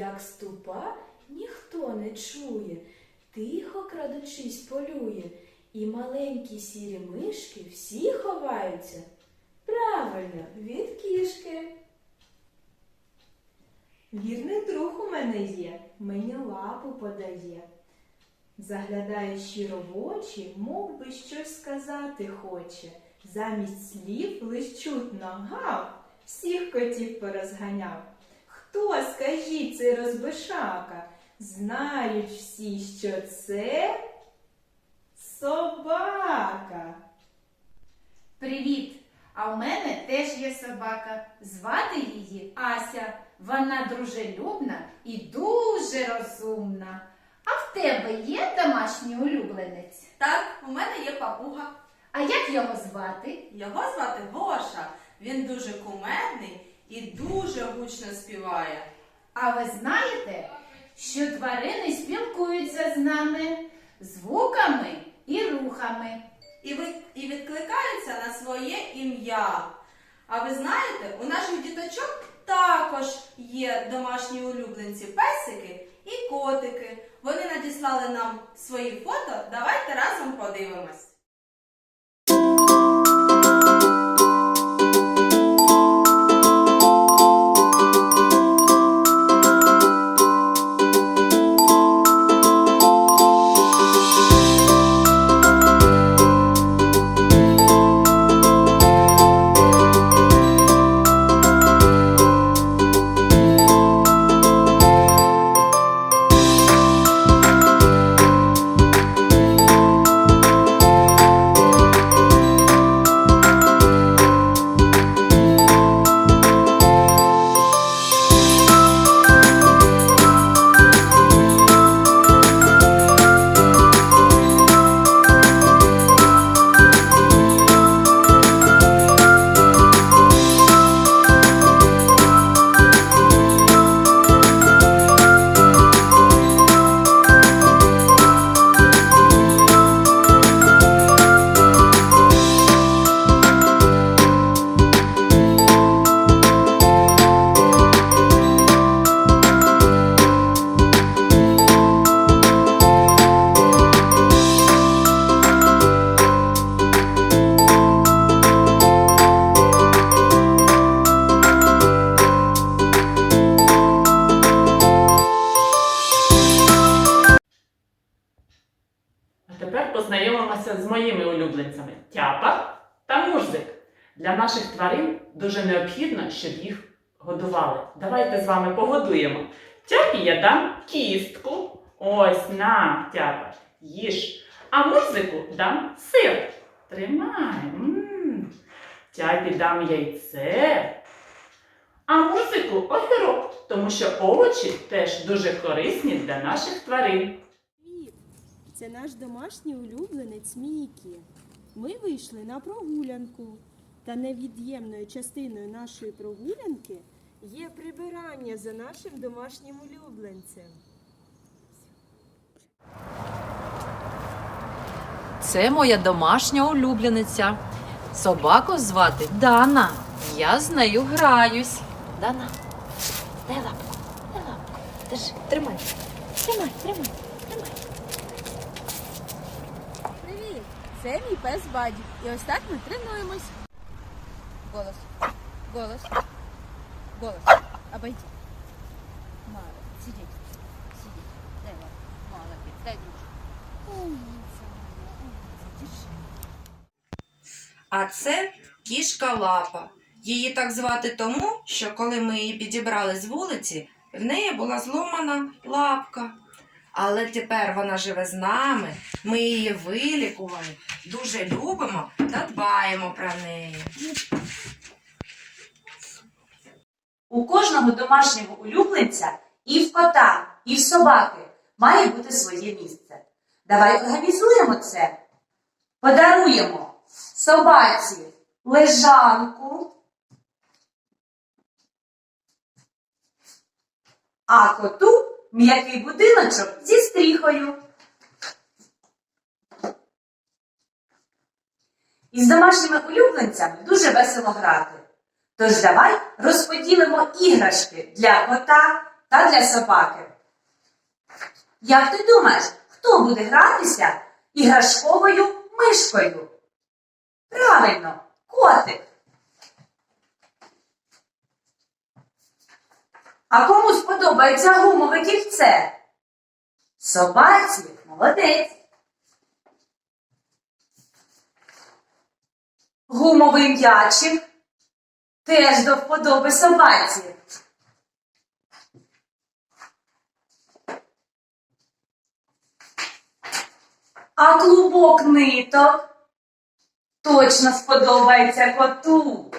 як ступа, ніхто не чує, тихо крадучись полює, і маленькі сірі мишки всі ховаються. Правильно, від кішки. Вірний друг у мене є, мені лапу подає. Заглядає щиро в очі, мов би щось сказати хоче. Замість слів лиш чутно гав, всіх котів порозганяв. Хто, скажіть, цей розбишака? Знають всі, що це собака. Привіт! А у мене теж є собака. Звати її Ася. Вона дружелюбна і дуже розумна. А в тебе є домашній улюбленець? Так, у мене є папуга. А як його звати? Його звати Гоша. Він дуже кумедний і дуже гучно співає. А ви знаєте, що тварини спілкуються з нами звуками і рухами. І, ви, і відкликаються на своє ім'я. А ви знаєте, у наших діточок також є домашні улюбленці песики і котики. Вони надіслали нам свої фото. Давайте разом подивимось. Моїми улюбленцями тяпа та мурзик. Для наших тварин дуже необхідно, щоб їх годували. Давайте з вами погодуємо. Тяпі я дам кістку. Ось на тяпа. Їж. А мурзику дам сир. Тримай. Тяпі дам яйце. А мурзику огірок, тому що овочі теж дуже корисні для наших тварин. Це наш домашній улюбленець Мікі. Ми вийшли на прогулянку. Та невід'ємною частиною нашої прогулянки є прибирання за нашим домашнім улюбленцем. Це моя домашня улюблениця. Собаку звати Дана. Я з нею граюсь. Дана, дай лапку, дай лапку. Держи, тримай. Тримай, тримай, тримай. Привіт! Це мій пес Баді. І ось так ми тренуємось. Голос. Голос. Голос. Обойди. Молодець. Сидіть. Сидіть. Дай лапку. Молодець. Дай дружку. Умниця. Умниця. А це кішка лапа. Її так звати тому, що коли ми її підібрали з вулиці, в неї була зломана лапка. Але тепер вона живе з нами, ми її вилікували, дуже любимо та дбаємо про неї. У кожного домашнього улюбленця і в кота, і в собаки має бути своє місце. Давай організуємо це. Подаруємо собаці лежанку, а коту м'який будиночок зі стріхою. Із домашніми улюбленцями дуже весело грати. Тож давай розподілимо іграшки для кота та для собаки. Як ти думаєш, хто буде гратися іграшковою мишкою? Правильно, котик. А кому сподобається гумове кільце? Собаці, молодець. Гумовий м'ячик теж до вподоби собаці. А клубок ниток точно сподобається коту.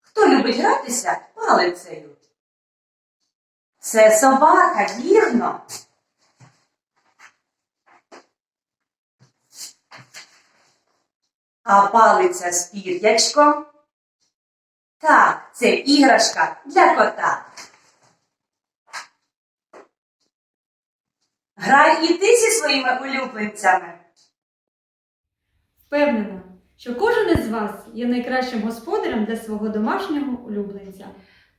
Хто любить гратися палицею? Це собака, вірно. А палиця з пір'ячком? Так, це іграшка для кота. Грай і ти зі своїми улюбленцями. Впевнена, що кожен із вас є найкращим господарем для свого домашнього улюбленця.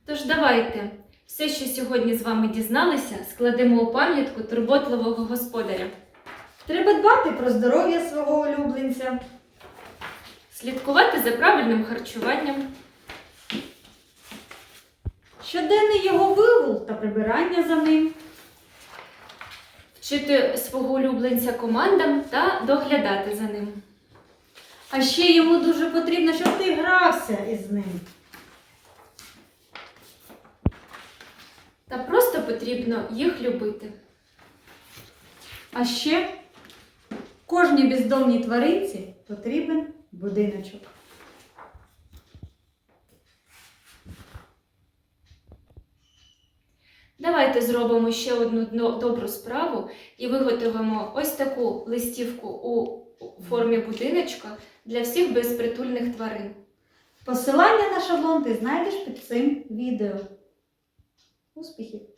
Тож давайте все, що сьогодні з вами дізналися, складемо у пам'ятку турботливого господаря. Треба дбати про здоров'я свого улюбленця, Слідкувати за правильним харчуванням, щоденний його вигул та прибирання за ним, вчити свого улюбленця командам та доглядати за ним. А ще йому дуже потрібно, щоб ти грався із ним. Та просто потрібно їх любити. А ще кожній бездомній тваринці потрібен будиночок. Давайте зробимо ще одну добру справу і виготовимо ось таку листівку у формі будиночка для всіх безпритульних тварин. Посилання на шаблон ти знайдеш під цим відео. Успіхів!